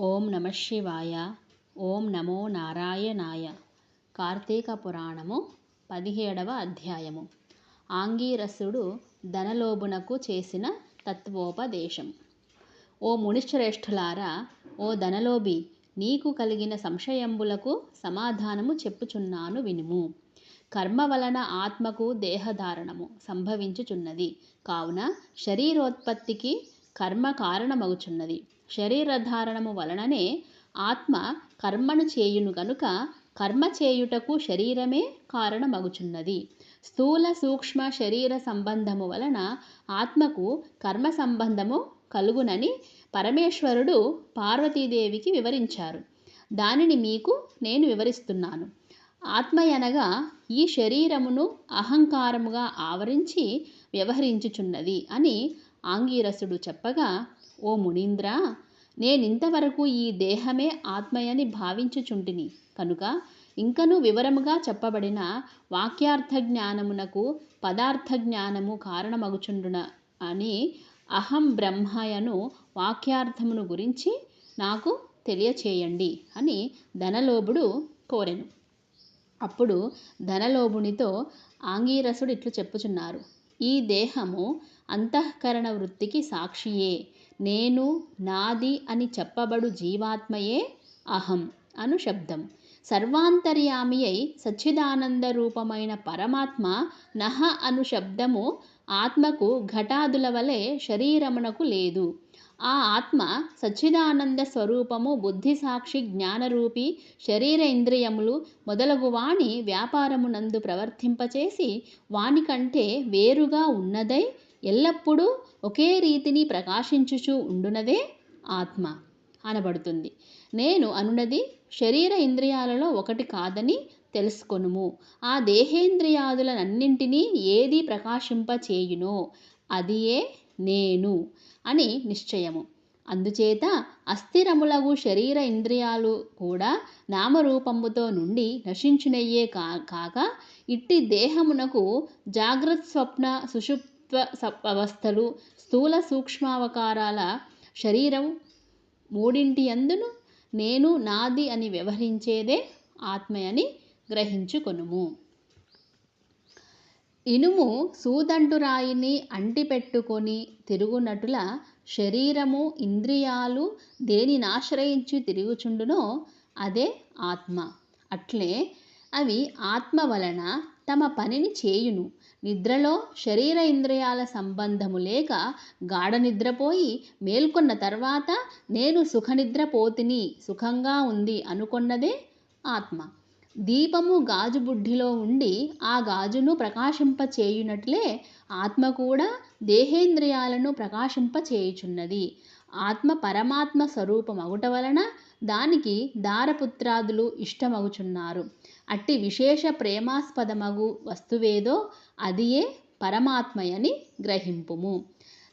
ఓం నమ శివాయ. ఓం నమో నారాయణాయ. కార్తీక పురాణము పదిహేడవ అధ్యాయము. ఆంగీరసుడు ధనలోభునకు చేసిన తత్వోపదేశం. ఓ మునిశ్రేష్ఠులారా ఓ ధనలోభి నీకు కలిగిన సంశయంబులకు సమాధానము చెప్పుచున్నాను వినుము. కర్మ వలన ఆత్మకు దేహధారణము సంభవించుచున్నది. కావున శరీరోత్పత్తికి కర్మ కారణమగుచున్నది. శరీరధారణము వలననే ఆత్మ కర్మను చేయును గనుక కర్మ చేయుటకు శరీరమే కారణమగుచున్నది. స్థూల సూక్ష్మ శరీర సంబంధము వలన ఆత్మకు కర్మ సంబంధము కలుగునని పరమేశ్వరుడు పార్వతీదేవికి వివరించారు. దానిని మీకు నేను వివరిస్తున్నాను. ఆత్మయనగా ఈ శరీరమును అహంకారముగా ఆవరించి వ్యవహరించుచున్నది అని ఆంగీరసుడు చెప్పగా ఓ మునీంద్ర నేనింతవరకు ఈ దేహమే ఆత్మయని భావించుచుంటిని. కనుక ఇంకను వివరముగా చెప్పబడిన వాక్యార్థ జ్ఞానమునకు పదార్థ జ్ఞానము కారణమగుచుండున అని అహం బ్రహ్మయను వాక్యార్థమును గురించి నాకు తెలియచేయండి అని ధనలోభుడు కోరెను. అప్పుడు ధనలోభునితో ఆంగీరసుడు ఇట్లు చెప్పుచున్నారు. ఈ దేహము అంతఃకరణ వృత్తికి సాక్షియే. నేను నాది అని చెప్పబడు జీవాత్మయే అహం అను శబ్దం. సర్వాంతర్యామి అయి సచ్చిదానంద రూపమైన పరమాత్మ నహ అను శబ్దము ఆత్మకు ఘటాదుల వలె శరీరమునకు లేదు. ఆ ఆత్మ సచ్చిదానంద స్వరూపము బుద్ధి సాక్షి జ్ఞానరూపి శరీర ఇంద్రియములు మొదలగు వాణి వ్యాపారమునందు ప్రవర్తింపచేసి వానికంటే వేరుగా ఉన్నదై ఎల్లప్పుడూ ఒకే రీతిని ప్రకాశించుచు ఉండునదే ఆత్మ అనబడుతుంది. నేను అనునది శరీర ఇంద్రియాలలో ఒకటి కాదని తెలుసుకొనుము. ఆ దేహేంద్రియాదులనన్నింటినీ ఏది ప్రకాశింపచేయునో అదియే నేను అని నిశ్చయము. అందుచేత అస్థిరములగు శరీర ఇంద్రియాలు కూడా నామరూపముతో నుండి నశించునయ్యే కా కాక ఇట్టి దేహమునకు జాగ్రత్ స్వప్న సుషుప్త్వ అవస్థలు స్థూల సూక్ష్మావకారాల శరీరం మూడింటి అందును నేను నాది అని వ్యవహరించేదే ఆత్మయని గ్రహించుకొనుము. ఇనుము సూదంటురాయిని అంటిపెట్టుకొని తిరుగునటుల శరీరము ఇంద్రియాలు దేనినాశ్రయించి తిరుగుచుండునో అదే ఆత్మ. అట్లే అవి ఆత్మ వలన తమ పనిని చేయును. నిద్రలో శరీర ఇంద్రియాల సంబంధము లేక గాఢ నిద్రపోయి మేల్కొన్న తర్వాత నేను సుఖనిద్రపోతిని సుఖంగా ఉంది అనుకొన్నదే ఆత్మ. దీపము గాజు బుడ్డిలో ఉండి ఆ గాజును ప్రకాశింపచేయునట్లే ఆత్మ కూడా దేహేంద్రియాలను ప్రకాశింపచేయుచున్నది. ఆత్మ పరమాత్మ స్వరూపమగుట వలన దానికి దారపుత్రాదులు ఇష్టమగుచున్నారు. అట్టి విశేష ప్రేమాస్పదమగు వస్తువేదో అదియే పరమాత్మయని గ్రహింపుము.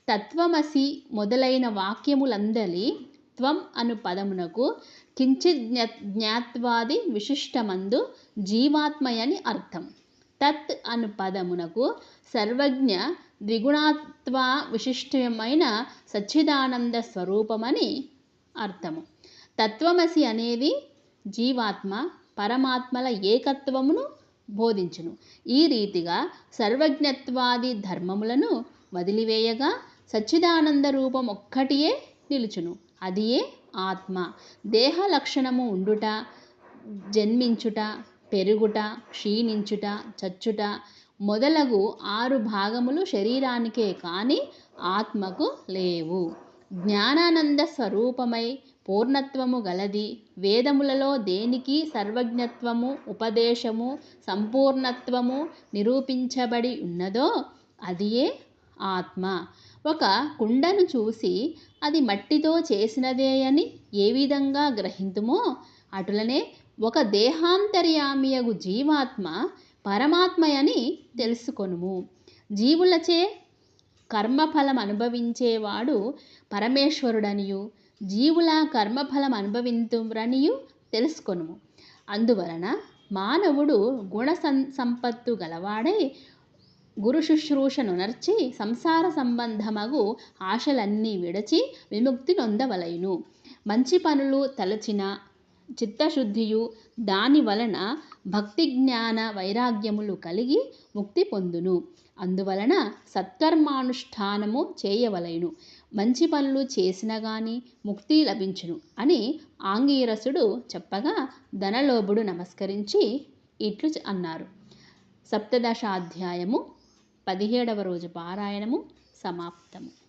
తత్వమసి మొదలైన వాక్యములందలి త్వం అను పదమునకు కించిత్ జ్ఞాత్వాది విశిష్టమందు జీవాత్మయని అర్థం. తత్ అను పదమునకు సర్వజ్ఞ ద్విగుణాత్వ విశిష్టమైన సచ్చిదానంద స్వరూపమని అర్థము. తత్వమసి అనేది జీవాత్మ పరమాత్మల ఏకత్వమును బోధించును. ఈ రీతిగా సర్వజ్ఞత్వాది ధర్మములను వదిలివేయగా సచ్చిదానంద రూపం ఒక్కటియే నిలుచును. అదియే ఆత్మ. దేహ లక్షణము ఉండుట జన్మించుట పెరుగుట క్షీణించుట చచ్చుట మొదలగు ఆరు భాగములు శరీరానికే కానీ ఆత్మకు లేవు. జ్ఞానానంద స్వరూపమై పూర్ణత్వము గలది. వేదములలో దేనికి సర్వజ్ఞత్వము ఉపదేశము సంపూర్ణత్వము నిరూపించబడి ఉన్నదో అదియే ఆత్మ. ఒక కుండను చూసి అది మట్టితో చేసినదే అని ఏ విధంగా గ్రహింతుమో అటులనే ఒక దేహాంతర్యామియగు జీవాత్మ పరమాత్మయని తెలుసుకొనుము. జీవులచే కర్మఫలం అనుభవించేవాడు పరమేశ్వరుడనియు. జీవుల కర్మఫలం అనుభవింతురనియు తెలుసుకొనుము. అందువలన మానవుడు గుణ సం సంపత్తు గలవాడై గురు శుశ్రూషను నర్చి సంసార సంబంధమగు ఆశలన్నీ విడచి విముక్తి నొందవలయును. మంచి పనులు తలచిన చిత్తశుద్ధియు దాని వలన భక్తి జ్ఞాన వైరాగ్యములు కలిగి ముక్తి పొందును. అందువలన సత్కర్మానుష్ఠానము చేయవలెను మంచి పనులు చేసిన గాని ముక్తి లభించును అని ఆంగీరసుడు చెప్పగా ధనలోభుడు నమస్కరించి ఇట్లు అన్నారు. సప్తదశాధ్యాయము పదిహేడవ రోజు పారాయణము సమాప్తము.